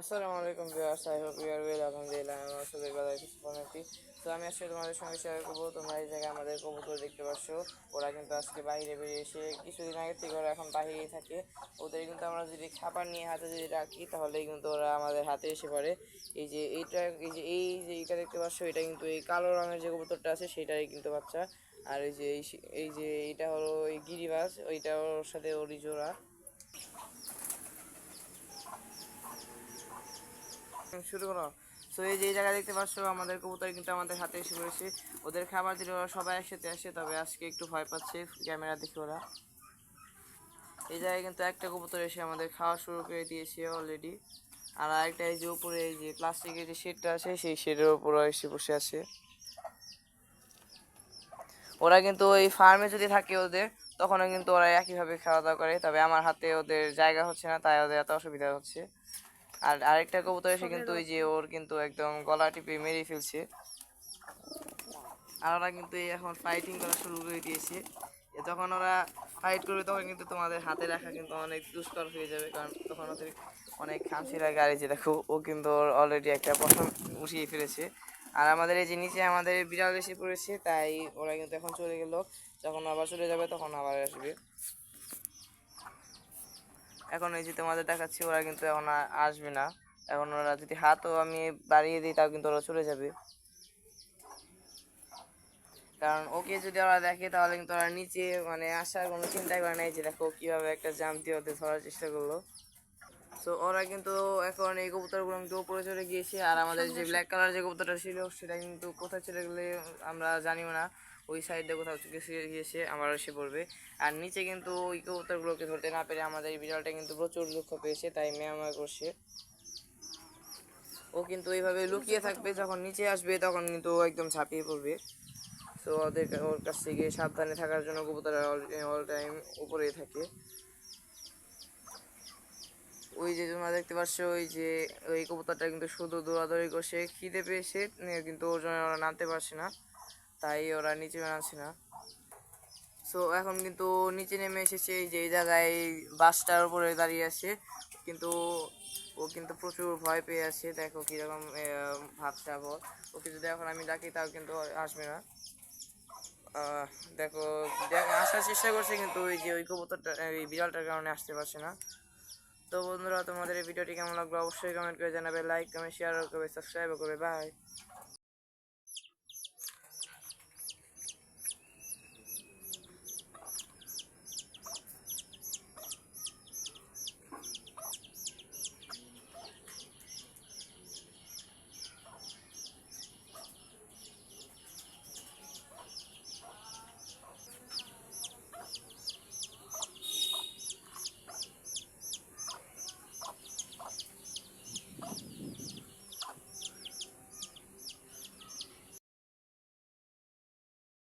আসসালামু আলাইকুম viewers, I hope you are well, আলহামদুলিল্লাহ, আমি আসলে ভালো আছি মোটামুটি তো আমি আজকে তোমাদের সঙ্গে শেয়ার করব, তোমরা এই জায়গায় আমাদের কবুতর দেখতে পাচ্ছ। ওরা কিন্তু আজকে বাইরে বেরিয়ে এসে কিছুদিন আগে থেকে ওরা এখন বাহিরেই থাকে। ওদের কিন্তু আমরা যদি খাবার নিয়ে হাতে যদি রাখি, তাহলেই কিন্তু ওরা আমাদের হাতে এসে পড়ে। এই যে এইটা, এই যে এই যে এইটা দেখতে পাচ্ছ, এটা কিন্তু এই কালো রঙের যে কবুতরটা আছে সেটারই কিন্তু বাচ্চা। আর এই যে এই যে এইটা হলো এই গিরিবাজ, ওইটা ওর সাথে ওরই জোড়া। শুরু করো তো এই যে জায়গায় দেখতে পাচ্ছ, আমাদের কবুতর কিন্তু আমাদের হাতে এসে পড়েছে। ওদের খাবার দিলে ওরা সবাই একসাথে আসে, তবে আজকে একটু ভয় পাচ্ছে ক্যামেরা দেখে ওরা। এই জায়গায় কিন্তু একটা কবুতর এসে আমাদের খাওয়া শুরু করে দিয়েছে অলরেডি আর আরেকটা এই যে উপরে, এই যে প্লাস্টিকের যে শেডটা আছে, সেই শেডের উপরে এসে বসে আছে। ওরা কিন্তু ওই ফার্মে যদি থাকে ওদের, তখনও কিন্তু ওরা একইভাবে খাওয়া দাওয়া করে। তবে আমার হাতে ওদের জায়গা হচ্ছে না, তাই ওদের এত অসুবিধা হচ্ছে। আর আরেকটা কবুতর এসে কিন্তু ওই যে ওর কিন্তু একদম গলা টিপে মেরে ফেলছে। আর ওরা কিন্তু এখন ফাইটিং করা শুরু করে দিয়েছে। যখন ওরা ফাইট করবে তখন কিন্তু তোমাদের হাতে রাখা কিন্তু অনেক দুষ্কর হয়ে যাবে কারণ তখন ওদের অনেক খামসি লাগে আর যে দেখো ও কিন্তু অলরেডি একটা পশম উঠিয়ে ফেলেছে। আর আমাদের এই যে নিচে আমাদের বিড়াল এসে পড়েছে তাই ওরা কিন্তু এখন চলে গেল। যখন আবার চলে যাবে তখন আবার আসবে। এখন এই যে তোমাদের দেখাচ্ছি, ওরা কিন্তু এখন আসবে না। এখন ওরা যদি হাতও আমি বাড়িয়ে দিই, তাও কিন্তু ওরা চলে যাবে। কারণ ওকে যদি ওরা দেখে, তাহলে কিন্তু ওরা নিচে মানে আসার কোনো চিন্তাই করে নাই যে, দেখো কীভাবে একটা জাম দিয়ে ওদের ধরার চেষ্টা করল। তো ওরা কিন্তু এখন এই কবুতরগুলো কিন্তু উপরে চলে গিয়েছে। আর আমাদের যে ব্ল্যাক কালার যে কবুতরটা ছিল সেটা কিন্তু কোথায় চলে গেলে আমরা জানিও না। ওই সাইডে কোথাও গিয়েছে আমার এসে পড়বে আর নিচে কিন্তু ওই কবুতরগুলোকে ধরতে না পেরে আমাদের এই বিড়ালটা কিন্তু প্রচুর দুঃখ পেয়েছে তাই মেয়ামা করছে। ও কিন্তু এইভাবে লুকিয়ে থাকবে যখন নিচে আসবে তখন কিন্তু একদম ঝাঁপিয়ে পড়বে। তো ওদের ওর কাছ থেকে সাবধানে থাকার জন্য কবুতররা অল টাইম উপরেই থাকে। ওই যে তোমরা দেখতে পাচ্ছ ওই যে ওই কবুতরটা কিন্তু শুধু দৌড়াদৌড়ি করছে। খিদে পেয়েছে কিন্তু ওর জন্য ওরা নামতে পারছে না, তাই ওরা নিচে নামছে না। সো এখন কিন্তু নিচে নেমে এসেছে, এই যে এই জায়গায় বাসটার উপরে দাঁড়িয়ে আছে। কিন্তু ও কিন্তু প্রচুর ভয় পেয়ে আছে, দেখো কীরকম ভাবছে আবার ওকে যদি এখন আমি ডাকি, তাও কিন্তু আসবে না। দেখো, দেখ- আসার চেষ্টা করছে, কিন্তু ওই যে ওই কবুতরটা, এই বিড়ালটার কারণে আসতে পারছে না। তো বন্ধুরা, তোমাদের এই ভিডিওটি কেমন লাগল অবশ্যই কমেন্ট করে জানাবে লাইক কমেন্ট শেয়ার করবে সাবস্ক্রাইব করবে বাই